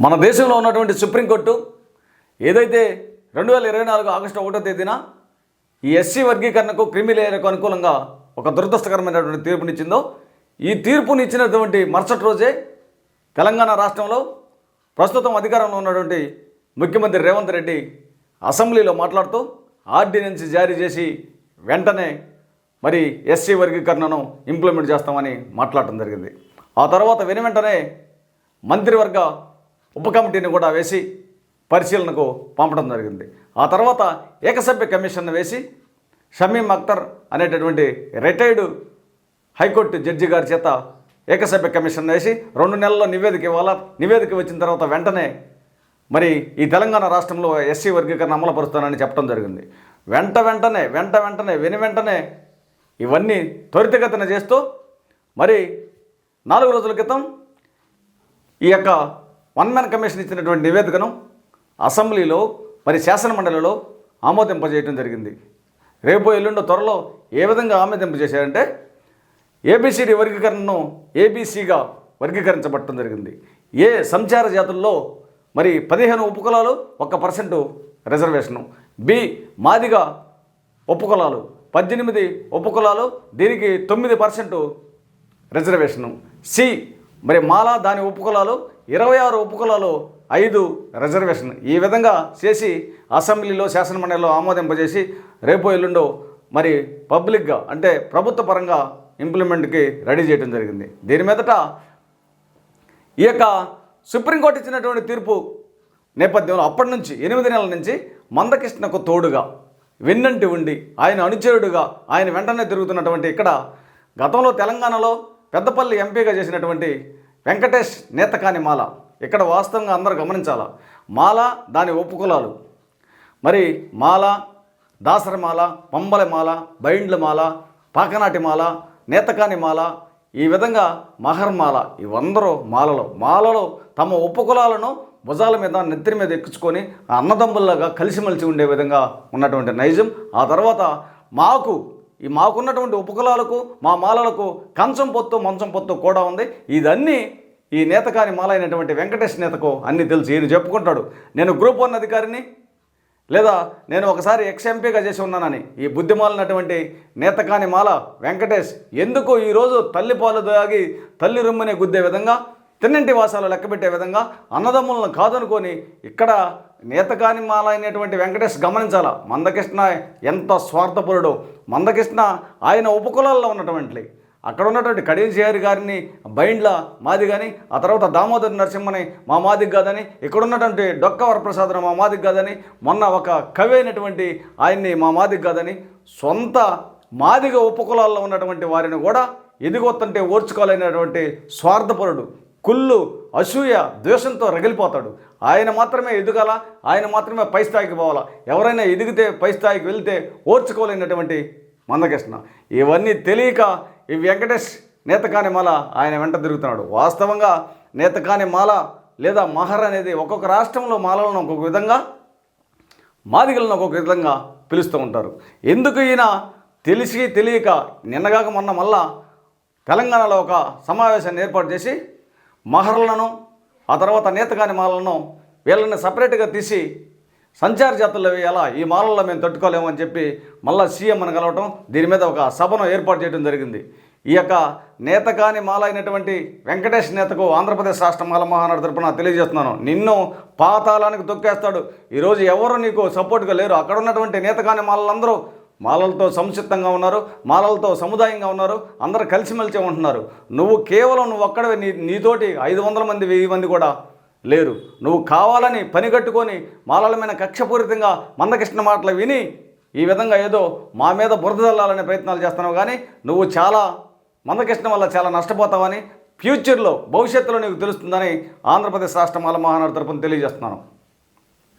మన దేశంలో ఉన్నటువంటి సుప్రీంకోర్టు ఏదైతే రెండు వేల ఇరవై నాలుగు ఆగస్టు ఒకటో తేదీన ఈ ఎస్సీ వర్గీకరణకు క్రిమిలేయర్కు అనుకూలంగా ఒక దురదృష్టకరమైనటువంటి తీర్పునిచ్చిందో ఈ తీర్పునిచ్చినటువంటి మరుసటి రోజే తెలంగాణ రాష్ట్రంలో ప్రస్తుతం అధికారంలో ఉన్నటువంటి ముఖ్యమంత్రి రేవంత్ రెడ్డి అసెంబ్లీలో మాట్లాడుతూ ఆర్డినెన్స్ జారీ చేసి వెంటనే మరి ఎస్సీ వర్గీకరణను ఇంప్లిమెంట్ చేస్తామని మాట్లాడటం జరిగింది. ఆ తర్వాత వెను వెంటనే మంత్రివర్గ ఉప కమిటీని కూడా వేసి పరిశీలనకు పంపడం జరిగింది. ఆ తర్వాత ఏకసభ్య కమిషన్ వేసి షమీం అఖ్తర్ అనేటటువంటి రిటైర్డ్ హైకోర్టు జడ్జి గారి చేత ఏకసభ్య కమిషన్ వేసి రెండు నెలల్లో నివేదిక ఇవ్వాలా? నివేదిక వచ్చిన తర్వాత వెంటనే మరి ఈ తెలంగాణ రాష్ట్రంలో ఎస్సీ వర్గీకరణ అమలుపరుస్తానని చెప్పడం జరిగింది. వెంట వెంటనే వెంట వెంటనే వెను వెంటనే ఇవన్నీ త్వరితగతిన చేస్తూ మరి నాలుగు రోజుల క్రితం ఈ యొక్క వన్ మ్యాన్ కమిషన్ ఇచ్చినటువంటి నివేదికను అసెంబ్లీలో మరి శాసనమండలిలో ఆమోదింపజేయడం జరిగింది. రేపు ఎల్లుండో త్వరలో ఏ విధంగా ఆమోదింపజేశారంటే ఏబిసిడి వర్గీకరణను ఏబీసీగా వర్గీకరించబడటం జరిగింది. ఏ సంచార జాతుల్లో మరి పదిహేను ఉపకులాలు ఒక పర్సెంట్ రిజర్వేషను. బి మాదిగా ఉపకులాలు పద్దెనిమిది ఉపకులాలు దీనికి తొమ్మిది పర్సెంటు రిజర్వేషను. సి మరి మాలా దాని ఉపకులాలు ఇరవై ఆరు ఉపకులాలు ఐదు రిజర్వేషన్. ఈ విధంగా చేసి అసెంబ్లీలో శాసనమండలిలో ఆమోదింపజేసి రేపు ఎల్లుండో మరి పబ్లిక్గా అంటే ప్రభుత్వ పరంగా ఇంప్లిమెంట్కి రెడీ చేయడం జరిగింది. దీని మీదట ఈ యొక్క సుప్రీంకోర్టు ఇచ్చినటువంటి తీర్పు నేపథ్యంలో అప్పటి నుంచి ఎనిమిది నెలల నుంచి మందకృష్ణకు తోడుగా వెన్నంటి ఉండి ఆయన అనుచరుడుగా ఆయన వెంటనే తిరుగుతున్నటువంటి ఇక్కడ గతంలో తెలంగాణలో పెద్దపల్లి ఎంపీగా చేసినటువంటి వెంకటేష్ నేతకాని మాల. ఇక్కడ వాస్తవంగా అందరూ గమనించాల? మాల దాని ఒప్పుకులాలు మరి మాల దాసరమాల పంబల మాల బైండ్ల మాల పాకనాటి మాల నేతకాని మాల ఈ విధంగా మహర్మాల ఇవందరూ మాలలో. మాలలో తమ ఉపకులాలను భుజాల మీద నెత్తిరి మీద ఎక్కించుకొని అన్నదమ్ముల్లాగా కలిసిమెలిసి ఉండే విధంగా ఉన్నటువంటి నైజం. ఆ తర్వాత మాకు ఈ మాకున్నటువంటి ఉపకులాలకు మా మాలలకు కంచం పొత్తు మంచం పొత్తు కూడా ఉంది. ఇదన్నీ ఈ నేతకాని మాల అయినటువంటి వెంకటేష్ నేతకు అన్నీ తెలుసు. ఈయన చెప్పుకుంటాడు నేను గ్రూప్ వన్ అధికారిని లేదా నేను ఒకసారి ఎక్స్ ఎంపీగా చేసి ఉన్నానని. ఈ బుద్ధిమాలినటువంటి నేతకాని మాల వెంకటేష్ ఎందుకు ఈరోజు తల్లి పాలు దాగి తల్లి రొమ్మునే గుద్దే విధంగా తిన్నంటి వాసాలు లెక్కబెట్టే విధంగా అన్నదమ్ములను కాదనుకొని ఇక్కడ నేతకాని మాల అయినటువంటి వెంకటేష్ గమనించాలా? మందకృష్ణ ఎంత స్వార్థపరుడు. మందకృష్ణ ఆయన ఉపకులాల్లో ఉన్నటువంటి అక్కడ ఉన్నటువంటి కడియం గారిని బైండ్ల మాది కానీ ఆ తర్వాత దామోదర్ నరసింహని మా మాదికి కాదని ఇక్కడ ఉన్నటువంటి డొక్క వరప్రసాద్ మా మాదికి కాదని మొన్న ఒక కవి అయినటువంటి ఆయన్ని మా మాదికి కాదని సొంత మాదిగ ఉపకులాల్లో ఉన్నటువంటి వారిని కూడా ఎదిగొత్తంటే ఓర్చుకోలేనటువంటి స్వార్థపరుడు. కుళ్ళు అసూయ ద్వేషంతో రగిలిపోతాడు. ఆయన మాత్రమే ఎదుగాల ఆయన మాత్రమే పై స్థాయికి పోవాలా. ఎవరైనా ఎదిగితే పై స్థాయికి వెళ్తే ఓర్చుకోలేనటువంటి మందకృష్ణ. ఇవన్నీ తెలియక ఈ వెంకటేష్ నేతకాని మాల ఆయన వెంట తిరుగుతున్నాడు. వాస్తవంగా నేతకాని మాల లేదా మహర్ అనేది ఒక్కొక్క రాష్ట్రంలో మాలలను ఒక్కొక్క విధంగా మాదిగలను ఒక్కొక్క విధంగా పిలుస్తూ ఉంటారు. ఎందుకు ఈయన తెలిసి తెలియక నిన్నగాక మొన్న మళ్ళా తెలంగాణలో ఒక సమావేశాన్ని ఏర్పాటు చేసి మహర్లను ఆ తర్వాత నేతగాని మాలలను వీళ్ళని సపరేట్గా తీసి సంచార జాతుల్లో వేయాలా? ఈ మాలల్లో మేము తట్టుకోలేమని చెప్పి మళ్ళా సీఎంను కలవటం దీని మీద ఒక సభను ఏర్పాటు చేయడం జరిగింది. ఈ యొక్క నేతకాని మాల అయినటువంటి వెంకటేష్ నేతకు ఆంధ్రప్రదేశ్ రాష్ట్ర మాల మహానాడు తరపున తెలియజేస్తున్నాను. నిన్ను పాతాళానికి తొక్కేస్తాడు. ఈరోజు ఎవరు నీకు సపోర్ట్గా లేరు? అక్కడ ఉన్నటువంటి నేతకాని మాలలందరూ మాలలతో సంక్షిప్తంగా ఉన్నారు మాలలతో సముదాయంగా ఉన్నారు అందరు కలిసిమెలిసి ఉంటున్నారు. నువ్వు కేవలం నువ్వు ఒక్కడవే నీ నీతోటి ఐదు వందల మంది వెయ్యి మంది కూడా లేరు. నువ్వు కావాలని పని కట్టుకొని మాలల మీద కక్షపూరితంగా మందకృష్ణ మాటలు విని ఈ విధంగా ఏదో మా మీద బురద చల్లాలనే ప్రయత్నాలు చేస్తున్నావు కానీ నువ్వు చాలా మందకృష్ణ వల్ల చాలా నష్టపోతావని ఫ్యూచర్లో భవిష్యత్తులో నీకు తెలుస్తుందని ఆంధ్రప్రదేశ్ రాష్ట్ర మాల మహానాడు తరపున తెలియజేస్తున్నాను.